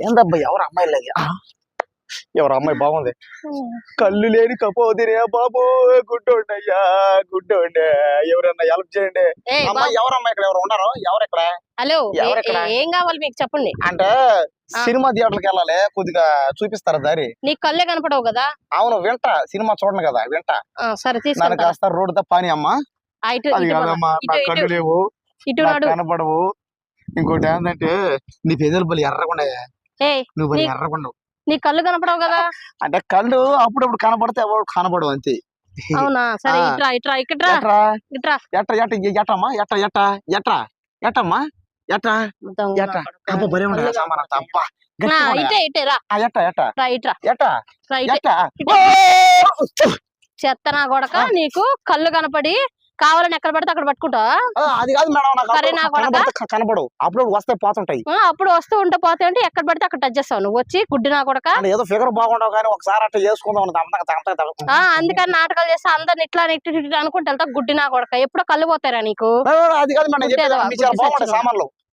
ఏందబ్బా ఎవరు అమ్మాయి లేదు ఎవరు అమ్మాయి బాగుంది. కళ్ళు లేని కపోదిరే బాబు గుడ్డోండయ్యా గుడ్డోండే. ఎవరన్నా హెల్ప్ చేయండి. ఎవరు అమ్మాయి ఇక్కడ? ఎవరు ఉన్నారు? ఎవరు ఇక్కడ? హలో ఎవరు ఏ- ఇక్కడ? ఏం కావాలి మీకు చెప్పండి. అంటే సినిమా థియేటర్కి వెళ్ళాలి కొద్దిగా చూపిస్తారా దారి? నీ కళ్ళే కనపడవు కదా? అవును వింటా. సినిమా చూడను కదా వింటా. సరే తీసుకుంటా కాస్త రోడ్డు తప్ప పని అమ్మా. కళ్ళు లేవు. కనపడవు. ఇంకోటి ఏంటంటే నీ పెదవులు బలి ఎర్రకుండా నువ్వు బలి నీ- కళ్ళు కనపడవు కదా? అంటే కళ్ళు అప్పుడప్పుడు కనపడితే ఎవరు కనపడవు అంతే. అవునా? సరే. ఇట్రా ఇట్రా ఇక్కడ్రా. ఎట్రా? ఇట్రా. ఎట్ట ఎట్ట ఎట్టమ్మా? ఎట్ట ఎట్ట? ఎట్ట ఎట్టమ్మా? ఎట్ట ఎట్ట. అబ్బా బలే ఉండదు సామాన్ అంతా. కనపడవు. అబ్బా ఆ, గట్టిగా ఇటే ఇటే రా. ఎట్ట ఎట్ట? రా ఇట్రా. ఎట్ట? ఎట్ట? ఇటే. ఓ! చెత్త నా కొడక. నీకు కళ్ళు కనపడి కావాలని ఎక్కడ పడితే అక్కడ పట్టుకుంటా ఆ, అది కాదు మేడం అప్పుడు వస్తే పోతుంటాయి. అప్పుడు వస్తూ ఉంటే పోతే అంటే ఎక్కడ పడితే అక్కడ టచ్ చేస్తావు. నువ్వు వచ్చి గుడ్డి నా కొడక ఏదో ఫిగర్ బాగుండవు కానీ ఒకసారి అట్లా చేసుకుందాం అందుకని నాటకాలు చేస్తే అందరిని ఇట్లా ఇట్లా అనుకుంటా వెళ్తా గుడ్డి నా కొడక. ఎప్పుడో కళ్ళు పోతారా నీకు? అది కాదు మేడం. సామాన్లు.